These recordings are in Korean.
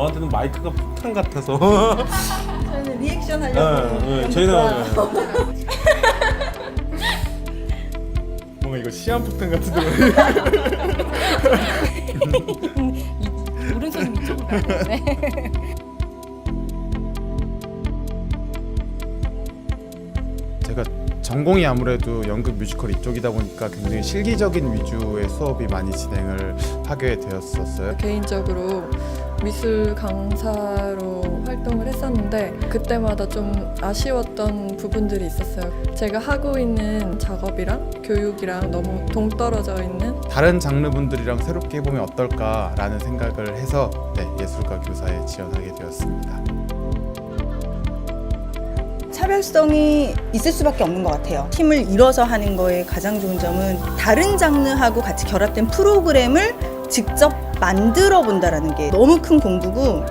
저한테는 마이크가 폭탄 같아서. 저희는 리액션 네, 하려고. 네, 저희는 뭔가 이거 시한 폭탄 같은데 오른손이 이쪽으로 가야 되네. 제가 전공이 아무래도 연극 뮤지컬 이쪽이다 보니까 굉장히 실기적인 위주의 수업이 많이 진행을 하게 되었었어요. 개인적으로 미술 강사로 활동을 했었는데 그때마다 좀 아쉬웠던 부분들이 있었어요. 제가 하고 있는 작업이랑 교육이랑 너무 동떨어져 있는 다른 장르분들이랑 새롭게 해보면 어떨까라는 생각을 해서 네, 예술가 교사에 지원하게 되었습니다. 차별성이 있을 수밖에 없는 것 같아요. 팀을 이뤄서 하는 거의 가장 좋은 점은 다른 장르하고 같이 결합된 프로그램을 직접 만들어 본다라는 게 너무 큰 공부고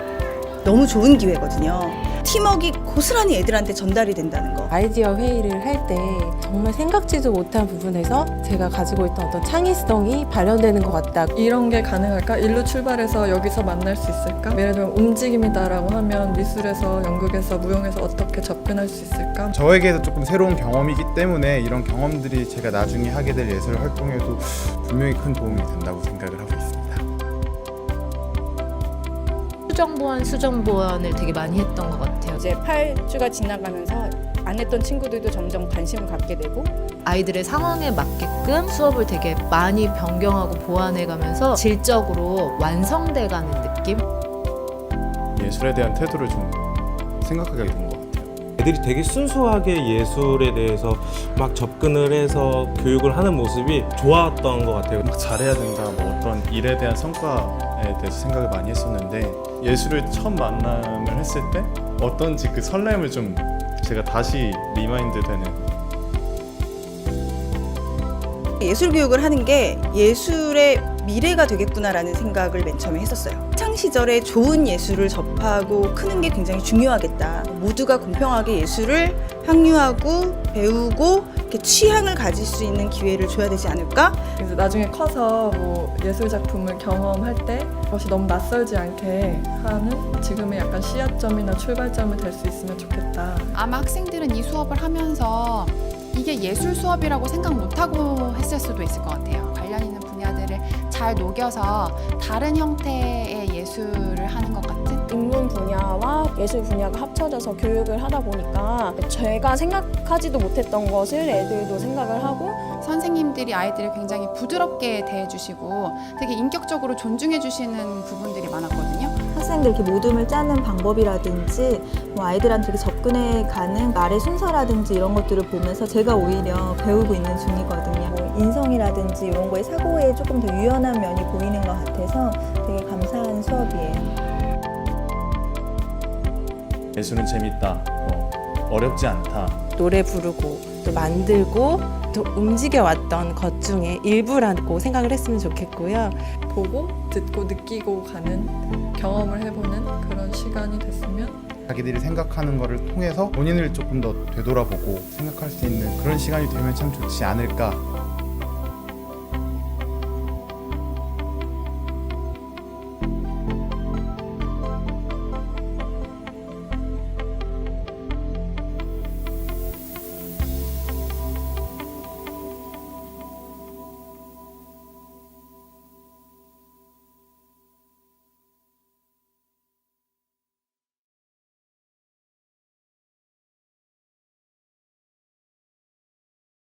너무 좋은 기회거든요. 팀워크가 고스란히 애들한테 전달이 된다는 거. 아이디어 회의를 할 때 정말 생각지도 못한 부분에서 제가 가지고 있던 어떤 창의성이 발현되는 것 같다. 이런 게 가능할까? 일로 출발해서 여기서 만날 수 있을까? 예를 들면 움직임이다라고 하면 미술에서 연극에서 무용에서 어떻게 접근할 수 있을까? 저에게도 조금 새로운 경험이기 때문에 이런 경험들이 제가 나중에 하게 될 예술 활동에도 분명히 큰 도움이 된다고 생각을 하고 있습니다. 수정보완 수정보완을 되게 많이 했던 것 같아요. 이제 8주가 지나가면서 안 했던 친구들도 점점 관심을 갖게 되고 아이들의 상황에 맞게끔 수업을 되게 많이 변경하고 보완해가면서 질적으로 완성돼가는 느낌? 예술에 대한 태도를 좀 생각하게 된 것 같아요. 애들이 되게 순수하게 예술에 대해서 막 접근을 해서 교육을 하는 모습이 좋았던 것 같아요. 막 잘해야 된다, 뭐 어떤 일에 대한 성과에 대해서 생각을 많이 했었는데 예술을 처음 만남을 했을 때 어떤지 그 설렘을 좀 제가 다시 리마인드 되는. 예술 교육을 하는 게 예술의 미래가 되겠구나라는 생각을 맨 처음에 했었어요. 학창 시절에 좋은 예술을 접하고 크는 게 굉장히 중요하겠다. 모두가 공평하게 예술을 향유하고 배우고 이렇게 취향을 가질 수 있는 기회를 줘야 되지 않을까? 그래서 나중에 커서 뭐 예술 작품을 경험할 때 그것이 너무 낯설지 않게 하는 지금의 약간 시야점이나 출발점이 될 수 있으면 좋겠다. 아마 학생들은 이 수업을 하면서 이게 예술 수업이라고 생각 못하고 했을 수도 있을 것 같아요. 관련 있는 분야들을 잘 녹여서 다른 형태의 예술을 하는 것 같은 인문 분야와 예술 분야가 합쳐져서 교육을 하다 보니까 제가 생각하지도 못했던 것을 애들도 생각을 하고 선생님들이 아이들을 굉장히 부드럽게 대해주시고 되게 인격적으로 존중해주시는 부분들이 많았거든요. 학생들 이렇게 모둠을 짜는 방법이라든지 뭐 아이들한테 이렇게 접근해 가는 말의 순서라든지 이런 것들을 보면서 제가 오히려 배우고 있는 중이거든요. 뭐 인성이라든지 이런 거에 사고 에 조금 더 유연한 면이 보이는 것 같아서 되게 감사한 수업이에요. 예술은 재밌다, 뭐 어렵지 않다. 노래 부르고 또 만들고 또 움직여 왔던 것 중에 일부라고 생각을 했으면 좋겠고요. 보고 듣고 느끼고 가는 경험을 해보는 그런 시간이 됐으면 자기들이 생각하는 거를 통해서 본인을 조금 더 되돌아보고 생각할 수 있는 그런 시간이 되면 참 좋지 않을까